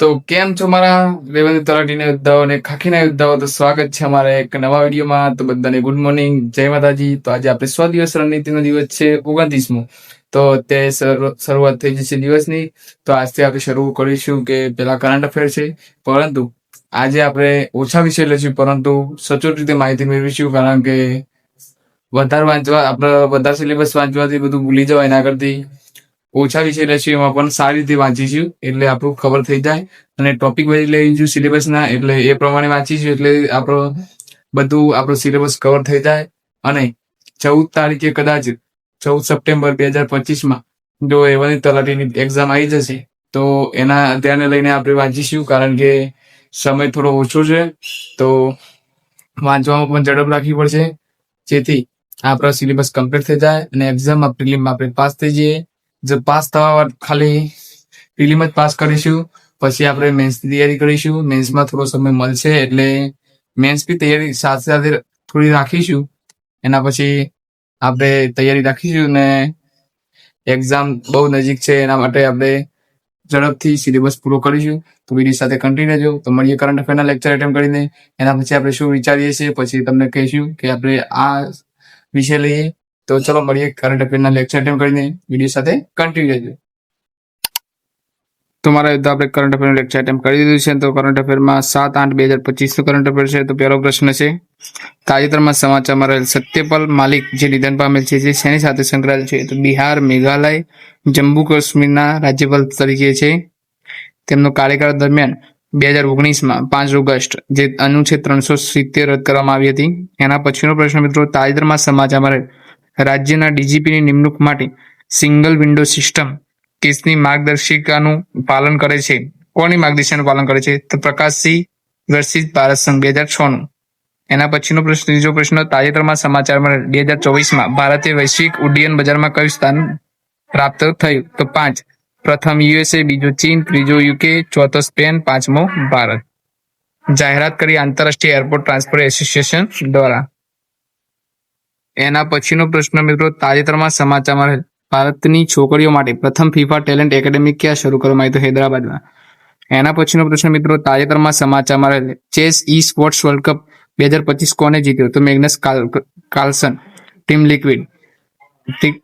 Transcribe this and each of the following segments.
તો કેમ છો મારા રેવંત તલાટીના યોદ્ધાઓ અને ખાખીના યોદ્ધાઓ? તો સ્વાગત છે અમારા એક નવા વિડીયોમાં. તો બધાને ગુડ મોર્નિંગ. જય માતાજી. તો આજે આપણે સો દિવસ રણનીતિનો દિવસ છે ઓગણત્રીસમો. તો તે શરૂઆત થઈ જશે દિવસની. તો આજથી આપણે શરૂ કરીશું કે પેલા કરંટ અફેર છે. પરંતુ આજે આપણે ઓછા વિષય લઈશું, પરંતુ સચોટ રીતે માહિતી મેળવીશું, કારણ કે વધારે વાંચવા, આપણે વધારે સિલેબસ વાંચવાથી બધું ભૂલી જવાય એના કરતી. ઓછા વિષય લઈશું પણ સારી રીતે વાંચીશું, એટલે આપણું ખબર થઈ જાય. અને ટોપિક વાઇઝ લઈશું સિલેબસના એટલે એ પ્રમાણે વાંચીશું, એટલે આપણો બધું, આપણો સિલેબસ કવર થઈ જાય. અને ચૌદ તારીખે કદાચ, ચૌદ સપ્ટેમ્બર બે હજાર પચીસમાં જો એવાની તલાટીની એક્ઝામ આવી જશે, તો એના ધ્યાને લઈને આપણે વાંચીશું, કારણ કે સમય થોડો ઓછો છે. તો વાંચવામાં પણ ઝડપ રાખવી પડશે. જેથી આપણો સિલેબસ કમ્પ્લીટ થઈ જાય અને એક્ઝામમાં પ્રિલિમમાં આપણે પાસ થઈ જઈએ. જો પાસ થવા ખાલી પ્રિલિમ જ પાસ કરીશું. પછી આપણે મેન્સની તૈયારી કરીશું. મેન્સમાં થોડો સમય મળશે એટલે મેન્સ બી તૈયારી સાથે સાથે થોડી રાખીશું. એના પછી આપણે તૈયારી રાખીશું ને એક્ઝામ બહુ નજીક છે એના માટે આપણે ઝડપથી સિલેબસ પૂરો કરીશું. તો વીડિયો સાથે કન્ટિન્યુ રહેજો. તો મળીએ કરંટ અફેરના લેક્ચર એટેમ્પ કરીને. એના પછી આપણે શું વિચારીએ છીએ? પછી તમને કહીશું કે આપણે આ વિષય લઈએ. તો ચલો મળીએ કરંટ અફેરના લેક્ચર અટેમ્પ કરીને વીડિયો સાથે કન્ટિન્યુ રહેજો તો મારા યુદ્ધ આપણે કરંટ અફેરનું લેક્ચર અટેમ્પ કરી દીધું છે, તો કરંટ અફેરમાં સાત આઠ બે હજાર પચીસનું કરંટ અફેર છે, તો પહેલો પ્રશ્ન છે, તાજેતરમાં સમાચારમાં રહેલ સત્યપાલ માલિક જે નિધન પામેલ છે, જે શેની સાથે સંકળાયેલ છે, તો બિહાર મેઘાલય, જમ્મુ કાશ્મીરના રાજ્યપાલ તરીકે છે. તેમનો કાર્યકાળ દરમિયાન બે હજાર ઓગણીસમાં પાંચ ઓગસ્ટ, જે અનુચ્છેદ ત્રણસો સિત્તેર રદ કરવામાં આવી હતી. એના પછીનો પ્રશ્ન મિત્રો, તાજેતરમાં સમાચારમાં રહેલ રાજ્યના ડીજીપીની નિમણૂક માટે સિંગલ વિન્ડો સિસ્ટમ કેસની માર્ગદર્શિકાનું પાલન કરે છે. કોની માર્ગદર્શિકાનું પાલન કરે છે? તો પ્રકાશસિંહ વર્સિસ ભારત સંઘ બે હજાર છ નું એના પછીનો પ્રશ્ન, ત્રીજો પ્રશ્ન, તાજેતરમાં સમાચારમાં બે હજાર ચોવીસમાં ભારતે વૈશ્વિક ઉડ્ડયન બજારમાં કયું સ્થાન પ્રાપ્ત થયું? તો પાંચ, પ્રથમ યુએસએ, બીજો ચીન, ત્રીજો યુકે, ચોથો સ્પેન, પાંચમો ભારત. જાહેરાત કરી આંતરરાષ્ટ્રીય એરપોર્ટ ટ્રાન્સપોર્ટ એસોસિએશન દ્વારા. એના પછીનો પ્રશ્ન મિત્રો તાજેતરમાં સમાચારમાં ભારતની છોકરીઓ માટે પ્રથમ ફીફા ટેલેન્ટ એકેડેમી ક્યાં શરૂ કરવામાં આવી તો હૈદરાબાદમાં? એના પછીનો પ્રશ્ન મિત્રો તાજેતરમાં સમાચારમાં રહેલ chess esports world cup બે હજાર પચીસ કોને જીત્યો? તો મેગ્નસ કાલ- કાર્લસન ટીમ લિક્વિડ.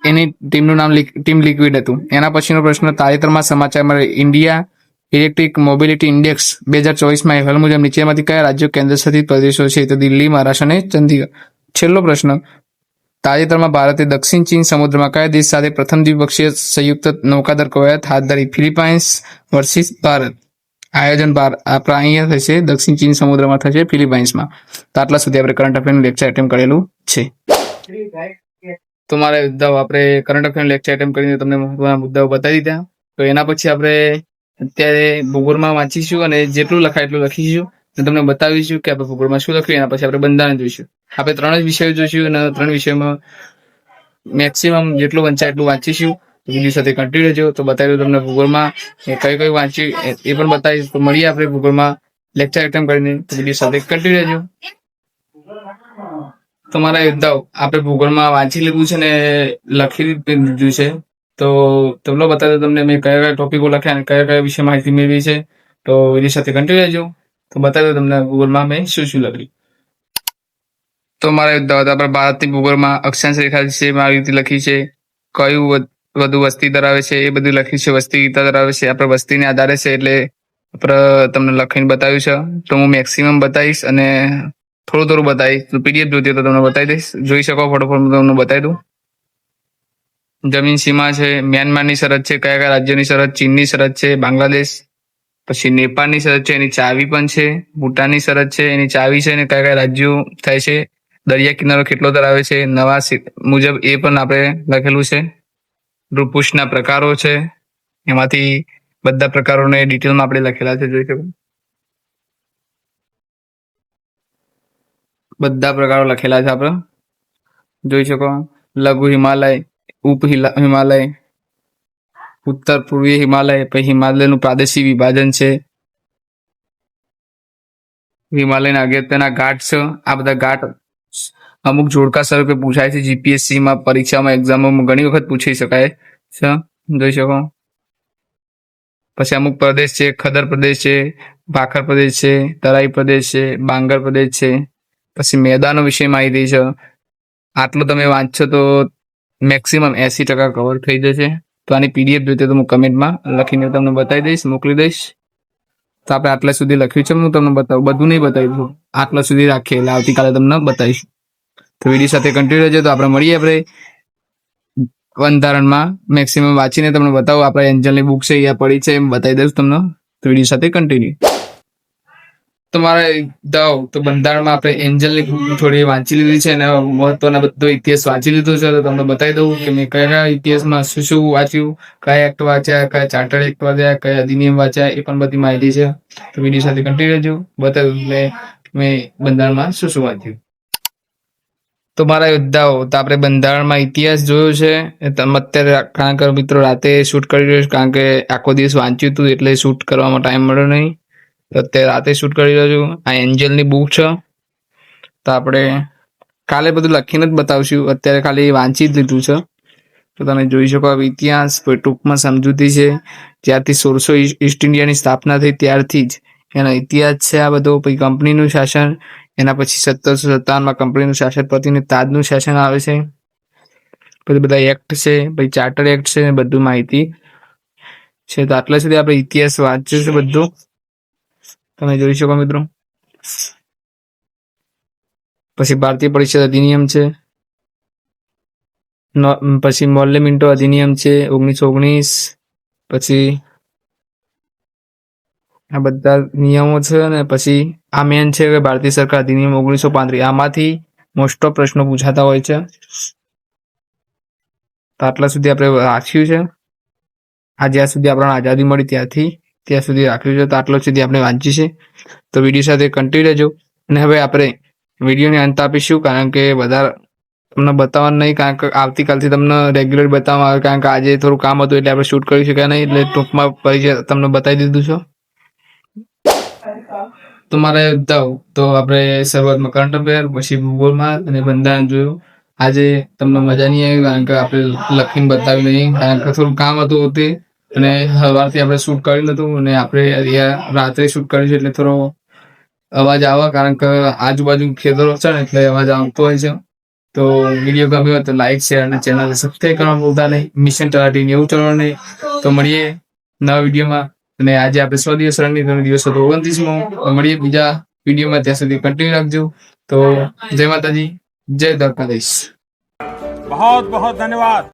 એની ટીમનું નામ ટીમ લિક્વિડ હતું. એના પછીનો પ્રશ્ન તાજેતરમાં સમાચારમાં ઇન્ડિયા ઇલેક્ટ્રિક મોબિલિટી ઇન્ડેક્સ બે હજાર ચોવીસમાં અહેવાલ મુજબ નીચેમાંથી કયા રાજ્યો કેન્દ્રશાસિત પ્રદેશો છે? તો દિલ્હી, મહારાષ્ટ્ર અને ચંદીગઢ. છેલ્લો પ્રશ્ન તાજેતરમાં ભારતે દક્ષિણ ચીન સમુદ્રમાં કયા દેશ સાથે પ્રથમ દ્વિપક્ષીય સંયુક્ત નૌકાદળ કવાયત હાથ ધરી ફિલિપાઇન્સ વર્સિસ ભારત. આયોજન બાર આપણા અહીંયા થશે, દક્ષિણ ચીન સમુદ્રમાં થશે, ફિલિપાઇન્સમાં. તો આટલા સુધી આપણે કરંટ અફેરનું લેક્ચર એટેમ્પ કરેલું છે. તો મારે મુદ્દાઓ આપણે કરંટ અફેરનું લેક્ચર એટેમ્પ કરીને તમને મહત્વના મુદ્દાઓ બતાવી દીધા. તો એના પછી આપણે અત્યારે ભૂગોળમાં વાંચીશું અને જેટલું લખાય એટલું લખીશું. તમને બતાવીશું કે આપણે ભૂગોળમાં શું લખ્યું, એના પછી આપણે બંધારણ જોઈશું. આપણે ત્રણ જ વિષયો જોઈશું અને ત્રણ વિષયમાં મેક્સિમમ જેટલું વંચાય એટલું વાંચીશું. વીડિયો સાથે કન્ટિન્યુ રહેજો. તો બતાવ્યું તમને ભૂગોળમાં કઈ કઈ વાંચ્યું એ પણ બતાવીશ. તો મળીએ આપણે ભૂગોળમાં લેક્ચર એટેમ્પ કરીને. તો વીડિયો સાથે કન્ટિન્યુ રહેજો. તમારા યોદ્ધાઓ, આપણે ભૂગોળમાં વાંચી લીધું છે ને લખી લીધું છે. તો તમને બતાવ્યું તમને મેં કયા કયા ટોપિકો લખ્યા અને કયા કયા વિશે માહિતી મેળવી છે. તો વીડિયો સાથે કન્ટિન્યુ રહેજો. તો બતાવ્યું તમને ભૂગોળમાં મેં શું શું લખ્યું. તો મારા આપણે ભારતની ભૂગોળમાં અક્ષાંશ રેખા વિશે મારી રીતે લખી છે, કયું વધુ વસ્તી ધરાવે છે, એ બધું લખ્યું છે, વસ્તી ગીતા ધરાવે છે આપણે વસ્તીને આધારે છે, એટલે આપણે તમને લખીને બતાવ્યું છે. તો હું મેક્સિમમ બતાવીશ અને થોડું થોડું બતાવીશ. પીડીએફ જોતી તો તમને બતાવી દઈશ. જોઈ શકો ફટોફટ હું તમને બતાવી દઉં. જમીન સીમા છે, મ્યાનમારની શરત છે, કયા કયા રાજ્યોની સરહદ ચીનની સરહદ છે, બાંગ્લાદેશ, પછી નેપાળની સરહદ છે, એની ચાવી પણ છે, ભૂટાનની શરત છે, એની ચાવી છે, અને કયા કયા રાજ્યો થાય છે દરિયા કિનારો કેટલો ધરાવે છે? નવા મુજબ એ પણ આપણે લખેલું છે. રૂપુષના પ્રકારો છે. એમાંથી બધા પ્રકારોને ડિટેલમાં આપણે લખેલા છે. જોઈ શકો. બધા પ્રકારો લખેલા છે આપણે. જોઈ શકો. લઘુ હિમાલય, ઉપ હિમાલય, ઉત્તર પૂર્વીય હિમાલય, પછી હિમાલયનું પ્રાદેશિક વિભાજન છે. હિમાલયના અગત્યના ઘાટ છે. આ બધા ઘાટ અમુક જોડકા સ્વરૂપે પૂછાય છે જીપીએસસી માં પરીક્ષામાં એક્ઝામોમાં ઘણી વખત પૂછી શકાય છે. જોઈ શકો. પછી અમુક પ્રદેશ છે, ખદર પ્રદેશ છે, ભાખર પ્રદેશ છે, તરાઈ પ્રદેશ છે, બાંગર પ્રદેશ છે. પછી મેદાનો વિશે માહિતી છે. આટલું તમે વાંચશો તો મેક્સિમમ એસી ટકા કવર થઈ જશે. તો આની પીડીએફ જોઈતી તો હું કમેન્ટમાં લખીને તમને બતાવી દઈશ, મોકલી દઈશ. તો આપણે આટલા સુધી લખ્યું છે, હું તમને બતાવું. બધું નહીં બતાવી દઉં. આટલા સુધી રાખીએ એટલે આવતીકાલે તમને બતાવીશું. તો વીડિયો સાથે કન્ટિન્યુ રહેજો તો આપણે મળીએ આપણે બંધારણમાં મેક્સિમમ વાંચીને તમને બતાવું. આપણે એન્જલની બુક છે, અહીંયા પડી છે, એમ બતાવી દઉં તમને. તો વીડિયો સાથે કન્ટિન્યુ તમારે દાવ તો બંધારણમાં આપણે એન્જલની બુક થોડી વાંચી લીધી છે અને મહત્વના બધો ઇતિહાસ વાંચી લીધો છે. તો તમને બતાવી દઉં કે મેં કયા કયા ઇતિહાસમાં શું શું વાંચ્યું, કયા એક્ટ વાંચ્યા, કયા ચાર્ટર એક્ટ વાંચ્યા, કયા અધિનિયમ વાંચ્યા, એ પણ બધી માહિતી છે. તો વીડિયો સાથે કન્ટિન્યુ રહેજો. બતાવ્યું મેં મેં બંધારણમાં શું શું વાંચ્યું. તો મારા યોદ્ધાઓ, તો આપણે બંધારણમાં ઇતિહાસ જોયો છે. તમે અત્યારે કારણ કે મિત્રો રાતે શૂટ કરી રહ્યો છું, કારણ કે આખો દિવસ વાંચ્યું હતું, એટલે શૂટ કરવામાં ટાઈમ મળ્યો નહીં. તો અત્યારે રાતે શૂટ કરી રહ્યો છું. આ એન્જલની બુક છે. તો આપણે કાલે બધું લખીને જ બતાવશું. અત્યારે ખાલી વાંચી જ લીધું છે. તો તમે જોઈ શકો આ ઇતિહાસ, ટૂંકમાં સમજૂતી છે. જ્યારથી સોળસો ઈસ્ટ ઇન્ડિયાની સ્થાપના થઈ, ત્યારથી જ એનો ઇતિહાસ છે આ બધો. પછી કંપનીનું શાસન, એના પછી સત્તરસો સત્તાવનમાં કંપનીનું શાસન પતિને તાજનું શાસન આવે છે. પછી બધા એક્ટ છે, પછી ચાર્ટર એક્ટ છે, બધું માહિતી છે. તો આટલા સુધી આપણે ઇતિહાસ વાંચ્યું છે બધું. તમે જોઈ શકો મિત્રો. પછી ભારતીય પરિષદ અધિનિયમ છે. પછી મોલ્લે મિન્ટો અધિનિયમ છે, ઓગણીસો ઓગણીસ. પછી આ બધા નિયમો છે ને પછી આ મેન છે કે ભારતીય સરકાર અધિનિયમ ઓગણીસો પાંત્રીસ, આમાંથી મોસ્ટ ઓફ પ્રશ્નો પૂછાતા હોય છે. આટલા સુધી આપણે રાખ્યું છે. આ જ્યાં સુધી આપણને આઝાદી મળી ત્યાંથી, ત્યાં સુધી રાખ્યું છે. તો આટલો સુધી આપણે વાંચી છે. તો વીડિયો સાથે કન્ટિન્યુ રહેજો. અને હવે આપણે વિડીયોને અંત આપીશું, કારણ કે વધારે તમને બતાવવાનું નહીં, કારણ કે આવતીકાલથી તમને રેગ્યુલર બતાવવામાં આવે, કારણ કે આજે થોડું કામ હતું એટલે આપણે શૂટ કરી શક્યા નહીં, એટલે ટૂંકમાં પરિચય તમને બતાવી દીધું છે. તો મારે બતાવ તો આપણે શરૂઆતમાં કરંટ અફેર પછી ભૂગોળમાં અને બંધારણ જોયું. આજે તમને મજા નહીં આવી કારણ કે આપણે લખીને બતાવી નહીં. કારણ કે થોડું કામ હતું તે અને સવારથી આપણે શૂટ કર્યું નતું અને આપણે રાત્રે શૂટ કર્યું છે એટલે થોડો અવાજ આવે કારણ કે આજુબાજુ ખેતરો છે ને એટલે અવાજ આવતો હોય છે. તો વીડિયો ગમ્યો તો લાઈક શેર અને ચેનલ સબસ્ક્રાઈબ કરવા બોલતા નહીં. મિશન તલાટી નેવું ચડવા નહીં. તો મળીએ નવા વિડીયોમાં અને આજે આપણે સો દિવસ રણનીતિનો દિવસ હતો ઓગણત્રીસમો મળીએ બીજા વિડીયોમાં ત્યાં સુધી કન્ટિન્યુ રાખજો તો જય માતાજી જય દ્વારકાધીશ बहुत बहुत धन्यवाद